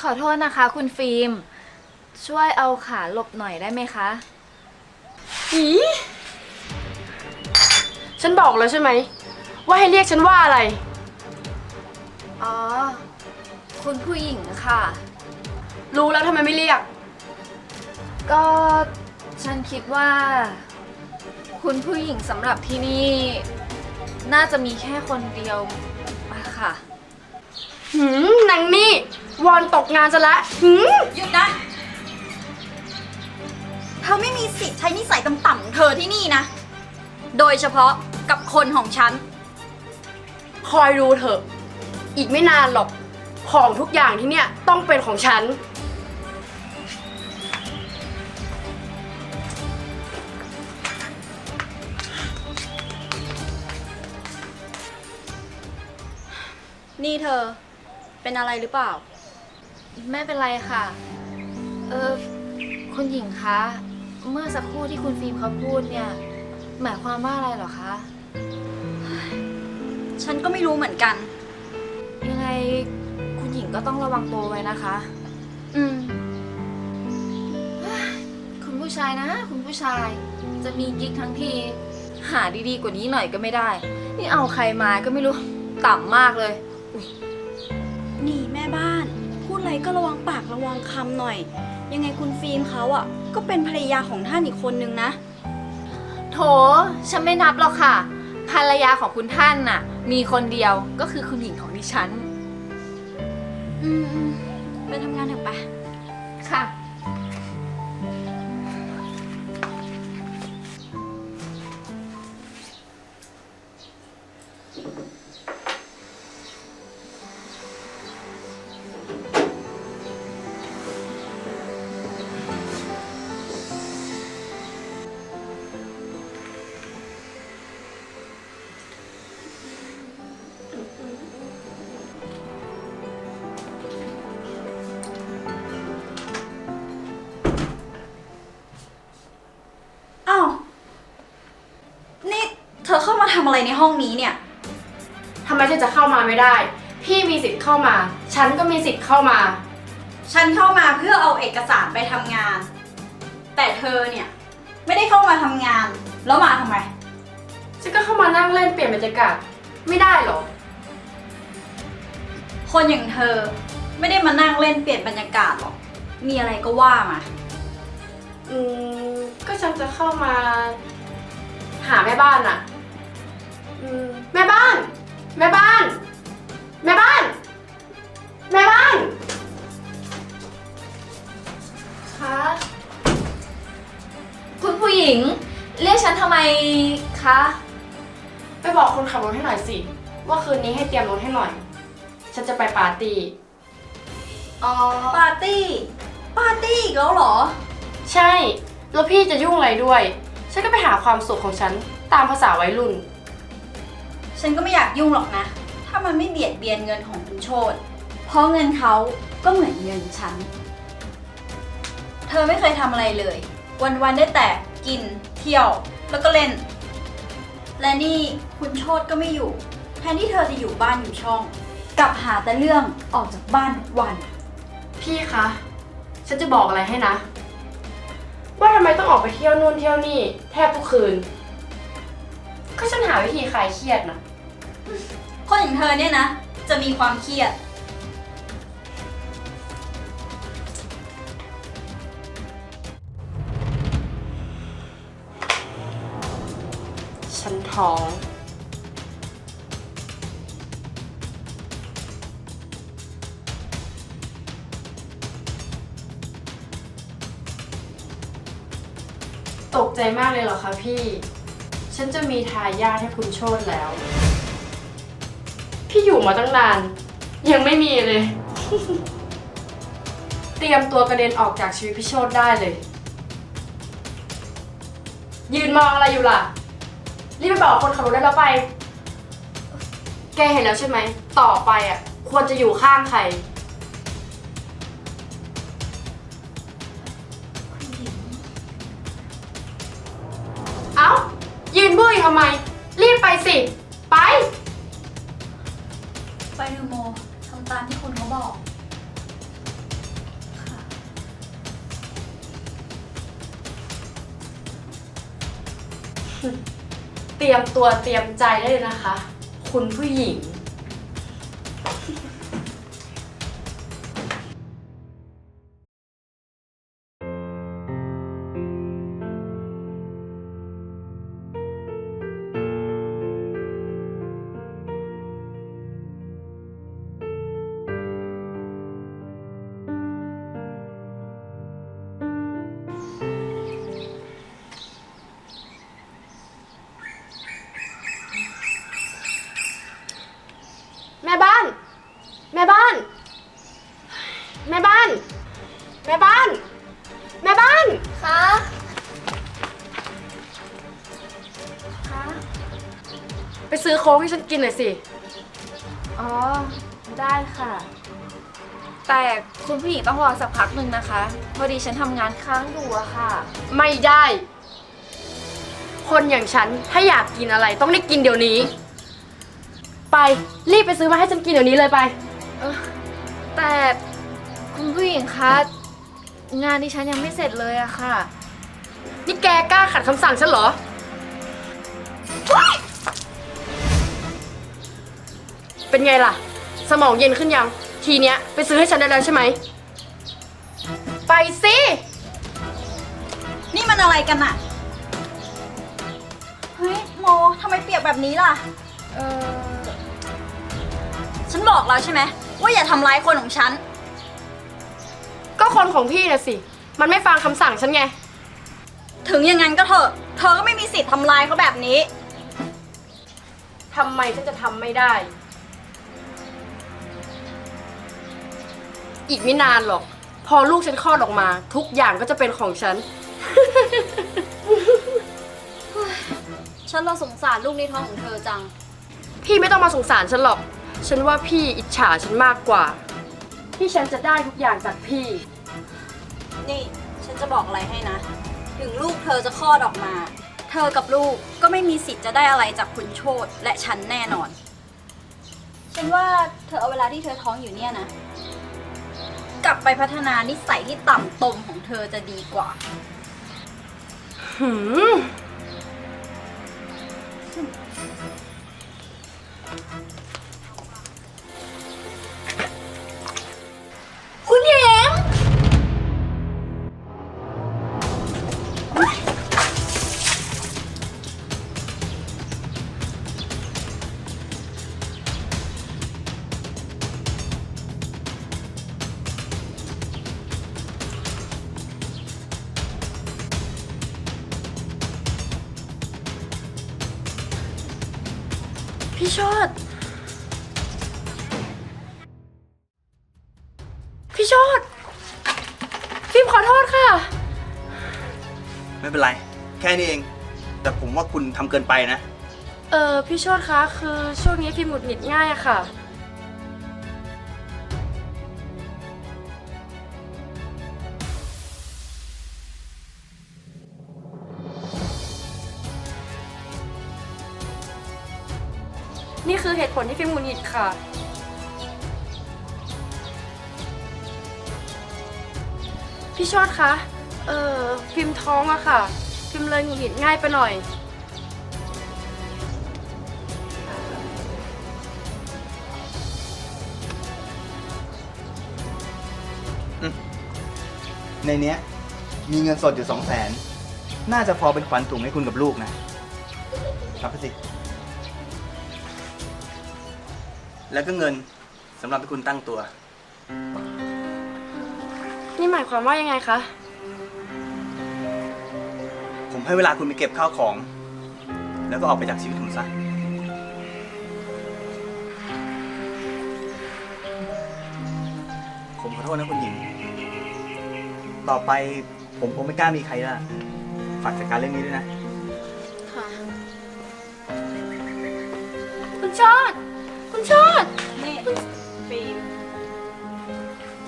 ขอโทษนะคะ คุณฟิล์ม ช่วยเอาขาหลบหน่อยได้ไหมคะ อีฉันบอกแล้วใช่ไหม ว่าให้เรียกฉันว่าอะไร อ๋อ คุณผู้หญิงค่ะ รู้แล้วทำไมไม่เรียก ก็ฉันคิดว่า คุณผู้หญิงสำหรับที่นี่ น่าจะมีแค่คนเดียวอะค่ะหืมนางนี่ วอนตกงานจะละหืมหยุดนะ เธอไม่มีสิทธิ์ใช้นิสัยต่ำๆของเธอที่นี่นะ โดยเฉพาะกับคนของฉัน คอยดูเถอะ อีกไม่นานหรอก ของทุกอย่างที่เนี่ยต้องเป็นของฉัน นี่เธอ เป็นอะไรหรือเปล่า ไม่เป็นไรค่ะ เออคุณหญิงคะ เมื่อสักครู่ที่คุณฟิล์มเขาพูดเนี่ย หมายความว่าอะไรเหรอคะ ฉันก็ไม่รู้เหมือนกัน ยังไง คุณหญิงก็ต้องระวังตัวไว้นะคะ อืม คุณผู้ชายนะ คุณผู้ชาย จะมีกิ๊กทั้งที หาดีๆกว่านี้หน่อยก็ไม่ได้ นี่เอาใครมาก็ไม่รู้ ต่ำมากเลย นี่แม่บ้าน พูดอะไรก็ระวังปากระวังคำหน่อย ยังไงคุณฟิล์มเขาอะ ก็เป็นภรรยาของท่านอีกคนนึงนะ โถ ฉันไม่นับหรอกค่ะ ภรรยาของคุณท่านน่ะ มีคนเดียวก็คือคุณหญิงของดิฉัน อืมไปทำงานเถอะปะค่ะ ทำอะไรในห้องนี้เนี่ย ทำไมฉันจะเข้ามาไม่ได้ พี่มีสิทธิ์เข้ามา ฉันก็มีสิทธิ์เข้ามา ฉันเข้ามาเพื่อเอาเอกสารไปทำงาน แต่เธอเนี่ย ไม่ได้เข้ามาทำงาน แล้วมาทำไม ฉันก็เข้ามานั่งเล่นเปลี่ยนบรรยากาศ ไม่ได้หรอ คนอย่างเธอไม่ได้มานั่งเล่นเปลี่ยนบรรยากาศหรอก มีอะไรก็ว่ามา อืม ก็ฉันจะเข้ามา หาแม่บ้านอะ อืมแม่บ้าน แม่บ้าน แม่บ้าน แม่บ้าน คะคุณผู้หญิง เรียกฉันทำไมคะ ไปบอกคนขับรถให้หน่อยสิ ว่าคืนนี้ให้เตรียมรถให้หน่อย ฉันจะไปปาร์ตี้ อ๋อ ปาร์ตี้ ปาร์ตี้อีกแล้วเหรอ ใช่ แล้วพี่จะยุ่งอะไรด้วย ฉันก็ไปหาความสุขของฉันตามภาษาวัยรุ่น ฉันก็ไม่อยากยุ่งหรอกนะ ถ้ามันไม่เบียดเบียนเงินของคุณโชตเพราะเงินเขาก็เหมือนเงินฉัน เธอไม่เคยทำอะไรเลย วันๆได้แต่กิน เที่ยว แล้วก็เล่น และนี่คุณโชตก็ไม่อยู่ แทนที่เธอจะอยู่บ้านอยู่ช่อง กลับหาแต่เรื่องออกจากบ้านทุกวัน พี่คะ ฉันจะบอกอะไรให้นะ ว่าทำไมต้องออกไปเที่ยวนู่นเที่ยวนี่ แทบทุกคืน ก็ฉันหาวิธีคลายเครียดนะ คนอย่างเธอเนี่ยนะ จะมีความเครียด ฉันท้อง ตกใจมากเลยเหรอคะพี่ ฉันจะมีทายาทให้คุณโชดแล้ว ที่อยู่มาตั้งนาน ยังไม่มีเลย เตรียมตัวกระเด็นออกจากชีวิตพิโชตได้เลย ยืนมองอะไรอยู่ล่ะ รีบไปบอกคนขับรถได้แล้วไป แกเห็นแล้วใช่ไหม ต่อไปอะ ควรจะอยู่ข้างใคร เอ้า ยืนบุ้ยทำไม รีบไปสิ ไป ไปเถอะโมทำตามที่คุณเขาบอกเตรียมตัวเตรียมใจได้เลยนะคะ คุณผู้หญิง ค้กให้ฉันกินหน่อยสิ อ๋อ ได้ค่ะ แต่คุณผู้หญิงต้องรอสักพักหนึ่งนะคะ พอดีฉันทำงานค้างอยู่อะค่ะ ไม่ได้ คนอย่างฉันถ้าอยากกินอะไรต้องได้กินเดี๋ยวนี้ ไปรีบไปซื้อมาให้ฉันกินเดี๋ยวนี้เลยไป เออแต่คุณผู้หญิงคะงานดิฉันยังไม่เสร็จเลยอะค่ะ นี่แกกล้าขัดคำสั่งฉันเหรอ เป็นไงล่ะ สมองเย็นขึ้นยัง ทีเนี้ยไปซื้อให้ฉันได้แล้วใช่ไหม ไปสิ นี่มันอะไรกันอะเฮ้ยโมทำไมเปียกแบบนี้ล่ะ เออ ฉันบอกแล้วใช่ไหมว่าอย่าทำร้ายคนของฉัน ก็คนของพี่น่ะสิ มันไม่ฟังคำสั่งฉันไง ถึงอย่างนั้นก็เถอะ เธอก็ไม่มีสิทธิ์ทำร้ายเขาแบบนี้ ทำไมฉันจะทำไม่ได้ อีกไม่นานหรอก พอลูกฉันคลอดออกมา ทุกอย่างก็จะเป็นของฉัน ฉันเราสงสารลูกในท้องของเธอจัง พี่ไม่ต้องมาสงสารฉันหรอก ฉันว่าพี่อิจฉาฉันมากกว่า ที่ฉันจะได้ทุกอย่างจากพี่ นี่ฉันจะบอกอะไรให้นะ ถึงลูกเธอจะคลอดออกมา เธอกับลูกก็ไม่มีสิทธิ์จะได้อะไรจากคุณโชตและฉันแน่นอน ฉันว่าเธอเอาเวลาที่เธอท้องอยู่เนี่ยนะ กลับไปพัฒนานิสัยที่ต่ำตมของเธอจะดีกว่า หืม พี่โชดพี่โชดฟิล์มขอโทษค่ะ ไม่เป็นไร แค่นี้เอง แต่ผมว่าคุณทำเกินไปนะ เออพี่โชดคะ คือช่วงนี้ฟิล์มหงุดหงิดง่ายอะค่ะ ตุผลที่ฟิล์มหงุดหงิดค่ะ พี่โชดคะ เออฟิล์มท้องอะค่ะ ฟิล์มเลยหงุดหงิดง่ายไปหน่อย ในเนี้ย มีเงินสดอยู่สองแสน น่าจะพอเป็นขวัญถุงให้คุณกับลูกนะรับไปสิ แล้วก็เงินสำหรับให้คุณตั้งตัว นี่หมายความว่ายังไงคะ ผมให้เวลาคุณไปเก็บข้าวของ แล้วก็ออกไปจากชีวิตผมซะ ผมขอโทษนะคุณหญิง ต่อไปผมคงไม่กล้ามีใครละฝากจัดการเรื่องนี้ด้วยนะ ค่ะ คุณชอด คุณชอดนี่ฟิล์ม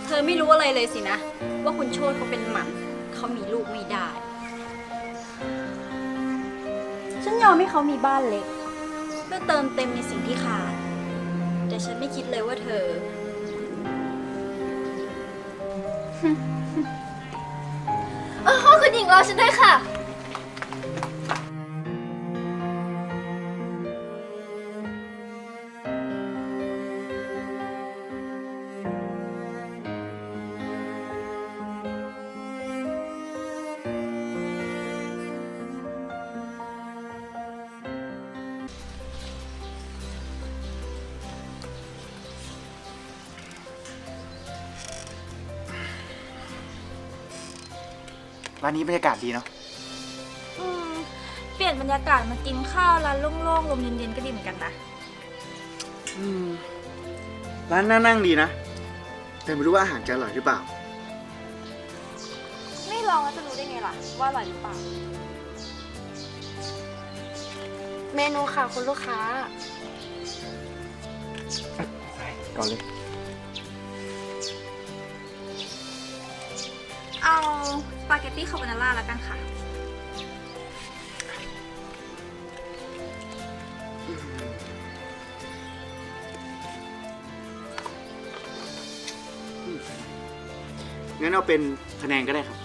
เธอไม่รู้อะไรเลยสินะ ว่าคุณโชตเขาเป็นหมันเขามีลูกไม่ได้ ฉันยอมให้เขามีบ้านเล็ก เพื่อเติมเต็มในสิ่งที่ขาด แต่ฉันไม่คิดเลยว่าเธอ เออคุณหญิงรอฉันด้วยค่ะ ร้านนี้บรรยากาศดีเนาะอืมเปลี่ยนบรรยากาศมากินข้าวร้านโล่งๆลมเย็นๆก็ดีเหมือนกันนะอืมร้านน่านั่งดีนะ แต่ไม่รู้ว่าอาหารจะอร่อยหรือเปล่า ไม่ลองแล้วจะรู้ได้ไงล่ะ ว่าอร่อยหรือเปล่า เมนูค่ะคุณลูกค้า ก่อนเลย เอาสปาเกตตี้คาโบนาร่าแล้วกันค่ะ งั้นเอาเป็นพะแนงก็ได้ครับ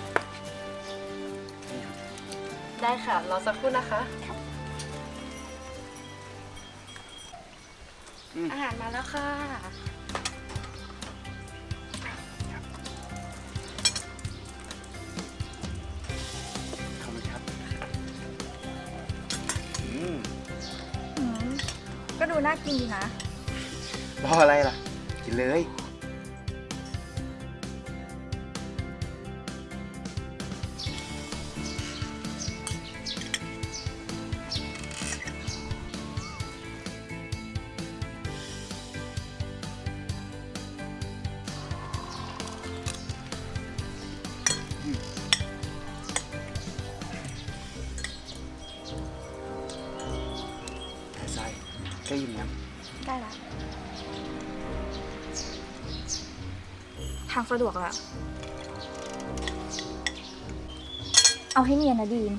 ได้ค่ะ รอสักครู่นะคะอืมอาหารมาแล้วค่ะ ดูน่ากินดีนะ รออะไรล่ะ กินเลยใส่ใกล้ยิ้มยังได้ละทางสะดวกอะเอาให้เนียนนะดีม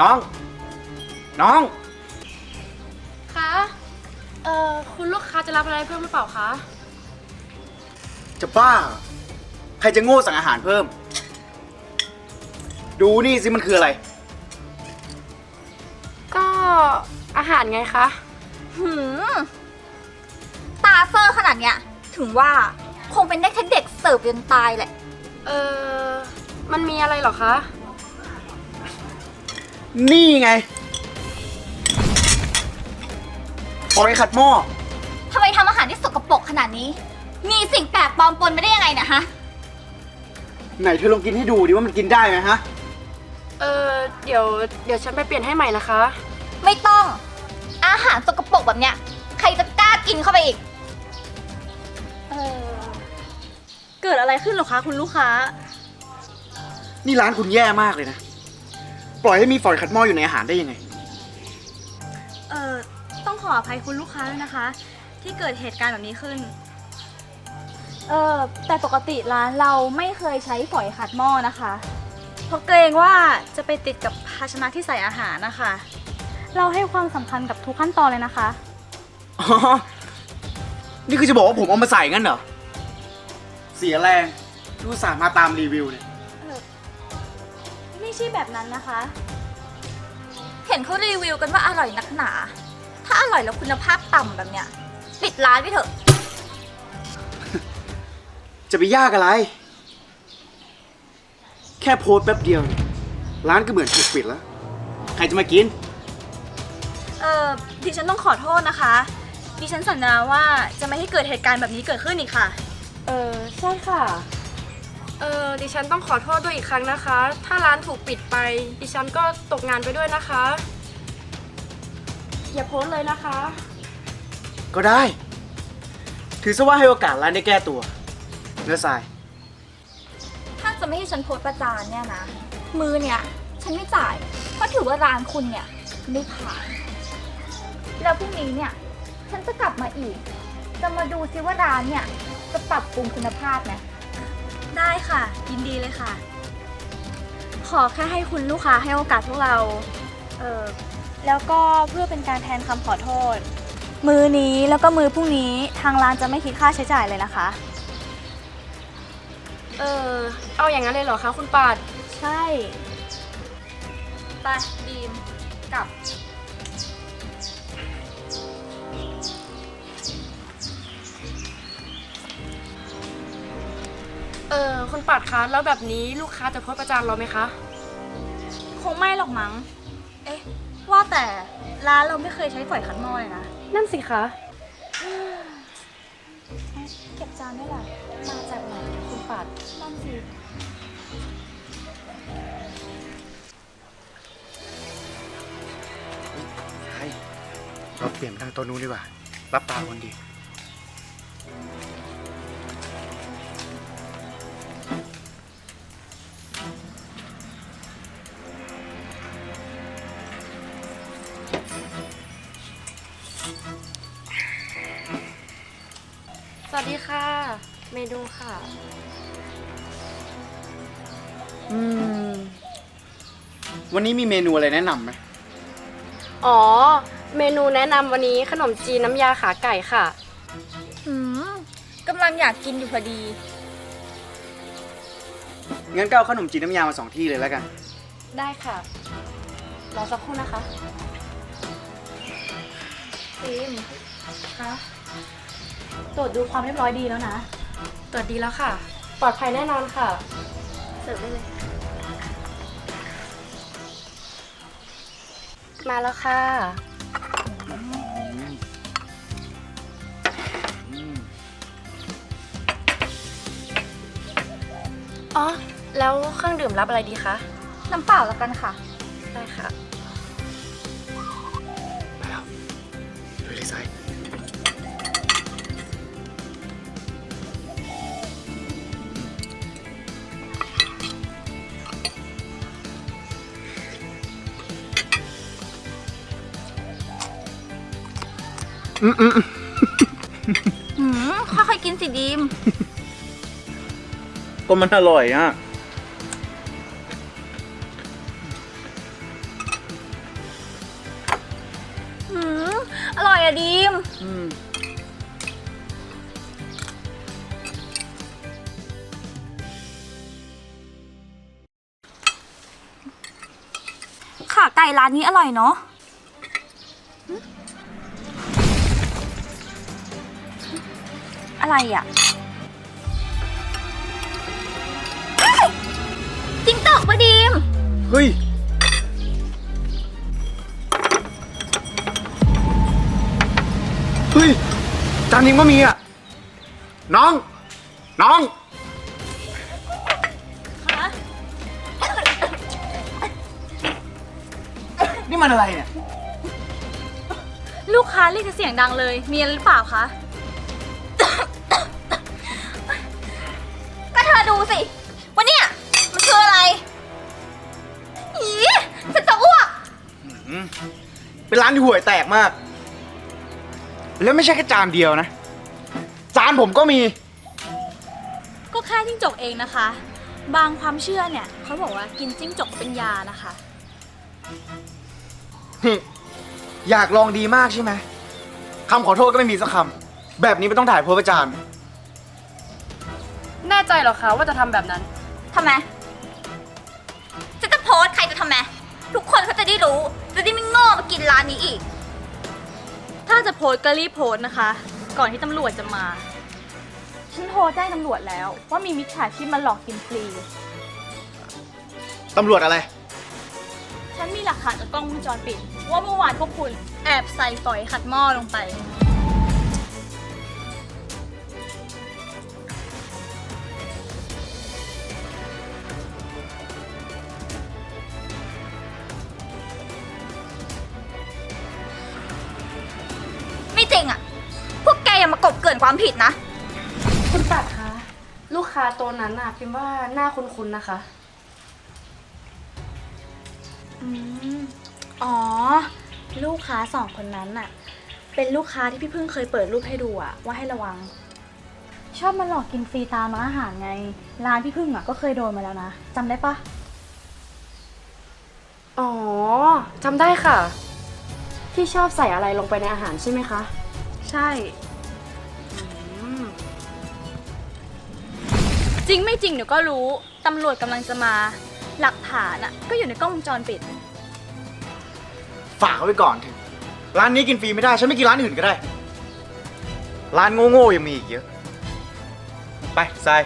น้อง น้อง คะ เอ่อ คุณลูกค้าจะรับอะไรเพิ่มหรือเปล่าคะ จะบ้าเหรอใครจะโง่สั่งอาหารเพิ่ม ดูนี่สิมันคืออะไร ก็อาหารไงคะ หืม ตาเซอร์ขนาดเนี้ย ถึงว่าคงเป็นได้แค่เด็กเสิร์ฟจนตายแหละ เอ่อ มันมีอะไรเหรอคะ นี่ไงปล่อยขัดหม้อ ทำไมทำอาหารที่สกปรกขนาดนี้ มีสิ่งแปลกปลอมปนไม่ได้ยังไงเนะฮะ ไหนเธอลองกินให้ดูดิว่ามันกินได้ไหมฮะ เอ่อเดี๋ยวเดี๋ยวฉันไปเปลี่ยนให้ใหม่นะคะ ไม่ต้อง อาหารสกปรกแบบเนี้ย ใครจะกล้ากินเข้าไปอีก เออ เกิดอะไรขึ้นเหรอคะ คุณลูกค้า นี่ร้านคุณแย่มากเลยนะ ปล่อยให้มีฝอยขัดหม้ออยู่ในอาหารได้ยังไง เออต้องขออภัยคุณลูกค้าด้วยนะคะ ที่เกิดเหตุการณ์แบบนี้ขึ้น เออแต่ปกติร้านเราไม่เคยใช้ฝอยขัดหม้อนะคะ เพราะเกรงว่าจะไปติดกับภาชนะที่ใส่อาหารนะคะ เราให้ความสำคัญกับทุกขั้นตอนเลยนะคะ อ๋อ นี่คือจะบอกว่าผมเอามาใส่งั้นเหรอ เสียแรง ดูสาห์มาตามรีวิวเนี่ยไม่ ใช่แบบนั้นนะคะ เห็นเขารีวิวกันว่าอร่อยนักหนา ถ้าอร่อยแล้วคุณภาพต่ำแบบเนี้ยปิดร้านไปเถอะ จะไปยากอะไร แค่โพสต์แป๊บเดียว ร้านก็เหมือนถูกปิดแล้ว ใครจะมากิน เออดิฉันต้องขอโทษนะคะ ดิฉันสัญญาว่าจะไม่ให้เกิดเหตุการณ์แบบนี้เกิดขึ้นอีกค่ะ เออใช่ค่ะ เออดิฉันต้องขอโทษด้วยอีกครั้งนะคะ ถ้าร้านถูกปิดไป ดิฉันก็ตกงานไปด้วยนะคะ อย่าโพสต์เลยนะคะ ก็ได้ ถือซะว่าให้โอกาสร้านได้แก้ตัวเนื้อทราย ถ้าจะไม่ให้ฉันโพสต์ประจานเนี่ยนะ มือเนี่ยฉันไม่จ่าย เพราะถือว่าร้านคุณเนี่ยไม่ผ่าน แล้วพรุ่งนี้เนี่ย ฉันจะกลับมาอีก จะมาดูซิว่าร้านเนี่ยจะปรับปรุงคุณภาพไหม ได้ค่ะ ยินดีเลยค่ะ ขอแค่ให้คุณลูกค้าให้โอกาสพวกเรา เออแล้วก็เพื่อเป็นการแทนคำขอโทษ มือนี้แล้วก็มือพรุ่งนี้ทางร้านจะไม่คิดค่าใช้จ่ายเลยนะคะ เออ เอาอย่างนั้นเลยเหรอคะคุณปาด ใช่ ไปดีมกลับ คุณปาดคะแล้วแบบนี้ลูกค้าจะโพสต์ประจานเราไหมคะ คงไม่หรอกมั้ง เอ๊ะ ว่าแต่ร้านเราไม่เคยใช้ฝอยขัดหม้อเลยนะ นั่นสิคะ เก็บจานด้วยล่ะ มาจากไหนคุณปัดนั่นสิ ใช่เราเปลี่ยนไปทางตัวนู้นดีกว่า รับตาคนดี ดีค่ะ เมนูค่ะ อืม วันนี้มีเมนูอะไรแนะนำไหมอ๋อ เมนูแนะนำวันนี้ขนมจีนน้ำยาขาไก่ค่ะ หืมกำลังอยากกินอยู่พอดี งั้นก็เอาขนมจีนน้ำยามาสองที่เลยแล้วกัน ได้ค่ะ รอสักครู่นะคะฟิล์มคะ ตรวจดูความเรียบร้อยดีแล้วนะ ตรวจดีแล้วค่ะ ปลอดภัยแน่นอนค่ะ เสิร์ฟได้เลย มาแล้วค่ะ อ๋อ แล้วเครื่องดื่มรับอะไรดีคะ น้ำเปล่าแล้วกันค่ะ ได้ค่ะ หืมค่อยๆกินสิดีม ก็มันอร่อยอะ หืม อร่อยอะดีมอืมขาไก่ร้านนี้อร่อยเนาะ อะไรอะเอ้ยจิ้งจอกปะดีม เฮ้ย เฮ้ย จานนี้ก็มีอะ น้อง น้องคะนี่มันอะไรเนี่ย ลูกค้าเรียกเสียงดังเลย มีอะไรหรือเปล่าคะ ดูสิว่าเนี่ยมันคืออะไรอีฉันจะอ้วก อืมเป็นร้านที่ห่วยแตกมาก แล้วไม่ใช่แค่จานเดียวนะ จานผมก็มี ก็แค่จิ้งจกเองนะคะ บางความเชื่อเนี่ยเขาบอกว่ากินจิ้งจกเป็นยานะคะ นี่อยากลองดีมากใช่ไหมคำขอโทษก็ไม่มีสักคำ แบบนี้ไม่ต้องถ่ายโพสต์ประจาน แน่ใจเหรอคะว่าจะทำแบบนั้น ทำไมจะจะโพสต์ใครจะทำไม ทุกคนเขาจะได้รู้ จะได้ไม่โง่มากินร้านนี้อีก ถ้าจะโพสต์ก็รีบโพสต์นะคะ ก่อนที่ตำรวจจะมา ฉันโทรแจ้งตำรวจแล้ว ว่ามีมิจฉาชีพมาหลอกกินฟรี ตำรวจอะไร ฉันมีหลักฐานจากกล้องวงจรปิด ว่าเมื่อวานพวกคุณแอบใส่ฝอยขัดหม้อลงไป มากบเกินความผิดนะ คุณปัดคะลูกค้าตัวนั้นน่ะพิมพ์ว่าหน้าคุ้นๆนะคะ อืมอ๋อ ลูกค้าสองคนนั้นน่ะ เป็นลูกค้าที่พี่พึ่งเคยเปิดรูปให้ดูอะว่าให้ระวัง ชอบมาหลอกกินฟรีตามร้านอาหารไง ร้านพี่พึ่งอะก็เคยโดนมาแล้วนะจำได้ปะอ๋อจำได้ค่ะ ที่ชอบใส่อะไรลงไปในอาหารใช่ไหมคะ ใช่ จริงไม่จริงเดี๋ยวก็รู้ ตำรวจกำลังจะมา หลักฐานอะก็อยู่ในกล้องวงจรปิด ฝากเอาไว้ก่อนเถอะร้านนี้กินฟรีไม่ได้ ฉันไม่กินร้านอื่นก็ได้ ร้านโง่ๆยังมีอีกเยอะ ไปทราย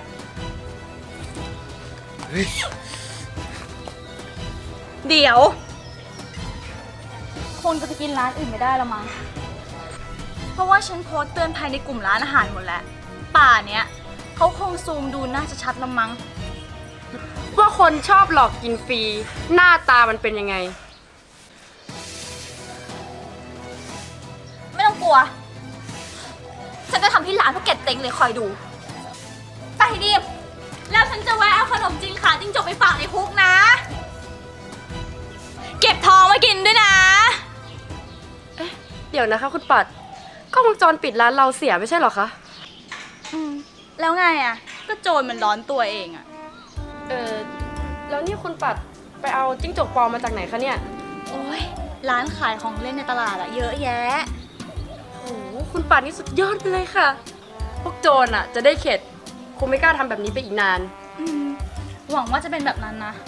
เฮ้ยเดี๋ยวคงจะไปกินร้านอื่นไม่ได้ละมั้ง เพราะว่าฉันโพสต์เตือนภัยในกลุ่มร้านอาหารหมดแล้ว ป่าเนี้ย เขาคงซูมดูน่าจะชัดละมั้ง ว่าคนชอบหลอกกินฟรี หน้าตามันเป็นยังไง ไม่ต้องกลัว ฉันจะทำที่ร้านพวกเก็ตเต็งเลยคอยดู ไปดิบแล้วฉันจะแวะเอาขนมจีนขาจิ้งจกไปฝากในคุกนะ เก็บทองมากินด้วยนะ เดี๋ยวนะคะคุณปัดกล้องวงจรปิดร้านเราเสียไม่ใช่เหรอคะอืม แล้วไงอะ ก็โจรมันร้อนตัวเองอะ เออแล้วนี่คุณปัดไปเอาจิ้งจกปลอมมาจากไหนคะเนี่ยโอ้ยร้านขายของเล่นในตลาดอะเยอะแยะ โอ้โหคุณปัดนี่สุดยอดไปเลยค่ะ พวกโจรอะ จะได้เข็ดคงไม่กล้าทำแบบนี้ไปอีกนาน อืม หวังว่าจะเป็นแบบนั้นนะค